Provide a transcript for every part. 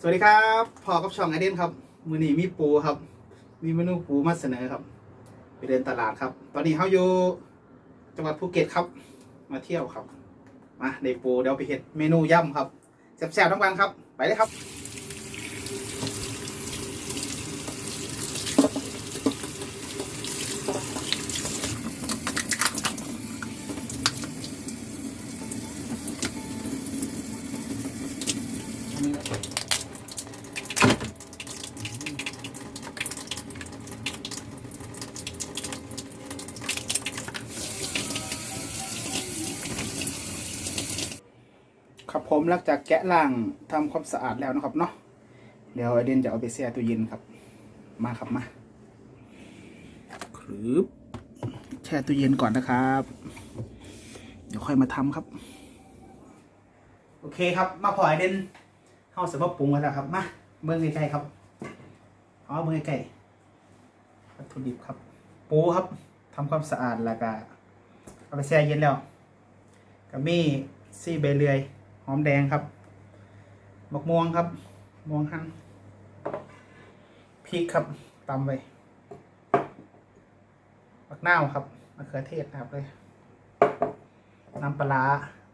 สวัสดีครับพอกับช่องไอเดนครับ มือนี้มีปูครับ มีเมนูปูมาเสนอครับ ไปเดินตลาดครับ ตอนนี้เขาอยู่จังหวัดภูเก็ตครับ มาเที่ยวครับ มาในปูเดี๋ยวไปเห็ดเมนูย่ำครับแซ่บๆทั้งวันครับ ไปเลยครับ ครับผมหลังจากแกะล่างทำความสะอาดแล้วนะครับเนาะเดี๋ยวไอเดนจะเอาไปแช่ตู้เย็นครับ มาครับมาครึบแช่ตู้เย็นก่อนนะครับ เดี๋ยวค่อยมาทำครับ โอเคครับ มาพอไอเดนเข้าเสร็จมาปรุงแล้วนะครับมาเบื้องใกล้ๆครับอ๋อเบื้องใกล้ๆวัตถุดิบครับ ปูครับทำความสะอาดแล้วก็เอาไปแช่เย็นแล้วกับมีซี่ใบเลื่อย หอมแดงครับมะม่วงครับม่วงหั่นพริกครับตำไปมักนาวครับมะเขือเทศครับเลยน้ำปลา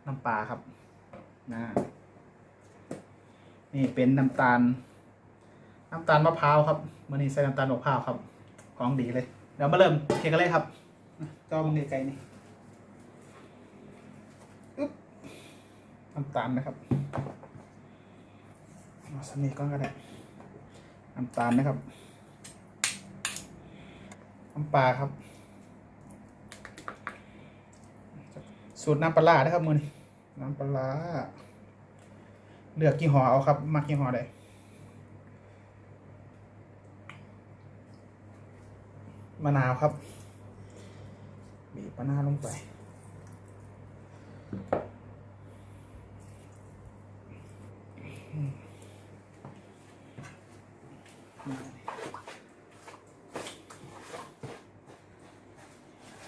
น้ำปลาครับนะนี่เป็นน้ำตาล น้ำตาลมะพร้าวครับมันนี้ใส่น้ำตาลมะพร้าวครับ ของดีเลย เดี๋ยวมาเริ่มเทกันเลยครับก็มึงไกลๆนี่ น้ำตาลนะครับเอาสมีก้อนก็ได้น้ำตาลนะครับ น้ำปลาครับ สูตรน้ำปลาร้านะครับมือนี้น้ำปลาเลือกกี่ห่อเอาครับมักกี่ห่อได้มะนาวครับบีบมะนาวลงไป เดี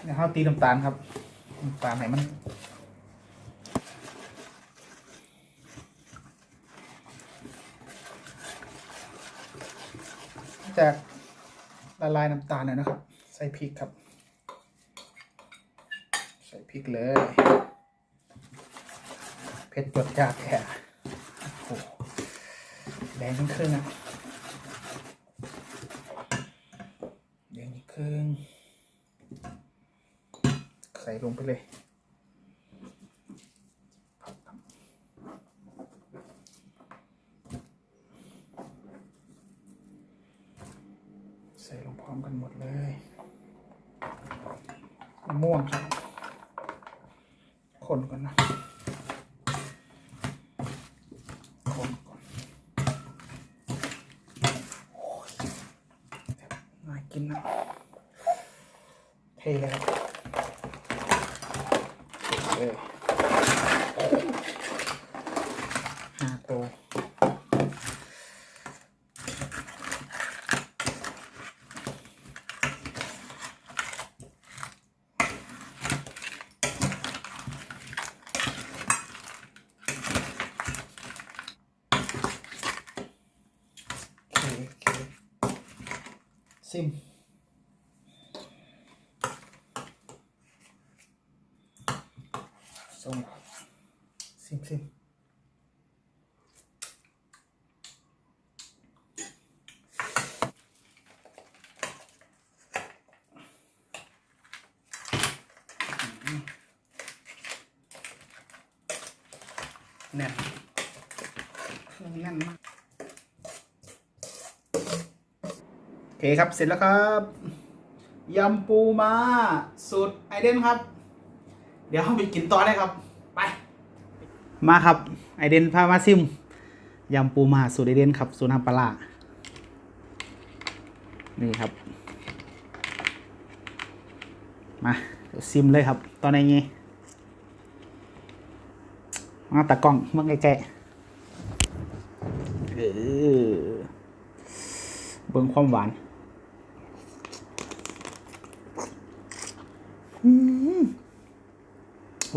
๋ยวเราตีน้ำตาลครับน้ำตาลไหนมันจากละลายน้ำตาลเลยนะครับ ใส่พริกครับ ใส่พริกเลย เผ็ดจดจากแค่ แดงทั้งครึ่งอะแดงอีกครึ่งใส่ลงไปเลยใส่ลงพร้อมกันหมดเลยมะม่วงครับคนก่อนนะ คนก่อนโอ้ยน่า กินนะเทเลยครับเลยห้าตัว โอเคโอเคครื่องแน่นมากโอเคครับ เสร็จแล้วครับยำปูมาสูตรไอเดนครับ เดี๋ยวเราไปกินต่อได้ครับ ไป มาครับไอเดนพามาซิมยำปูมาสูตรไอเดนครับสูตรน้ำปลานี่ครับ มาซิมเลยครับ ตอนนี้มาตากล้องเมื่อใกล้เออเบิ่งความหวาน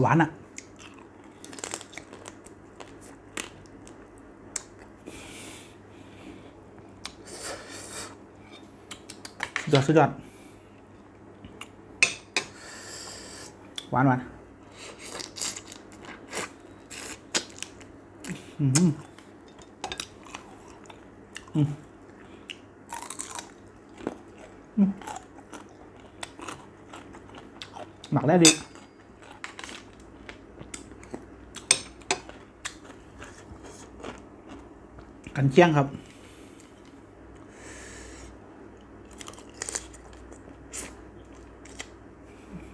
หวานอะ่ะ สุยอดสุดยอด หวานหวานอืมอืมอืม หมักได้ดี กันเชียงครับ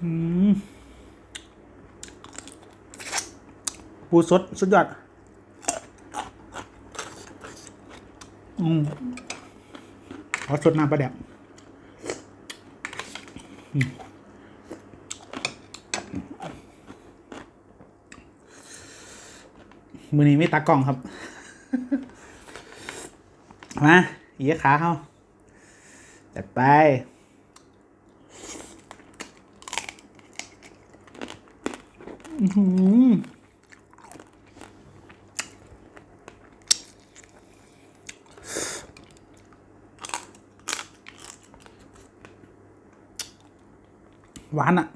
อืมปูสด สุดยอด อืมเอาสดน้ำปลาแดกอืม มือนี้ไม่ตากล้องครับ มาเอียขาเขาจัดไป อื้อหือหวานอะ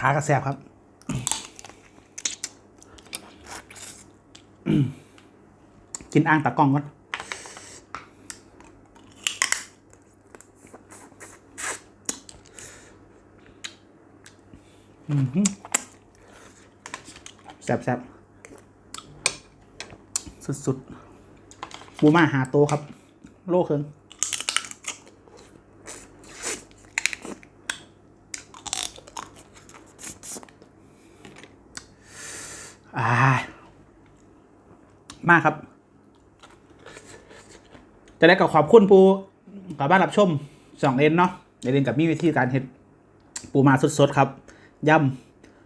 ขากระแสบครับกินอ่างตะกล้องก่อนอืมแสบแสบสุดๆ บูมาหาโตครับ โลเคิง อ่ามากครับจะได้กับขอบคุณปูกับบ้านรับชมสองเอ็นเนาะเอ็นกับมีวิธีการเฮ็ดปูมาสดๆครับย่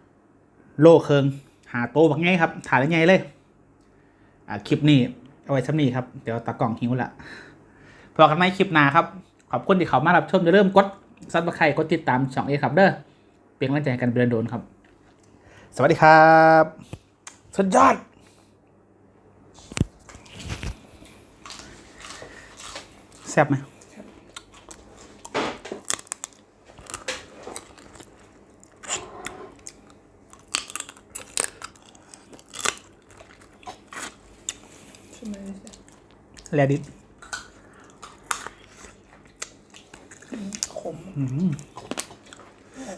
ำโลเคิง หาโตบักไงครับ ถ่ายได้ไงเลยอ่าคลิปนี้ เอาไว้ซ้ำนี้ครับ เดี๋ยวตากล่องหิวละพอกันในคลิปหน้าครับ ขอบคุณที่เขามารับชมจะเริ่มกดซับสไครต์กดติดตามช่องเอครับเด้อเป็นกำลังใจกันเบือนโดนครับ สวัสดีครับ สุดยอด แซ่บไหมใช่ไหมแลดิสขมอืมข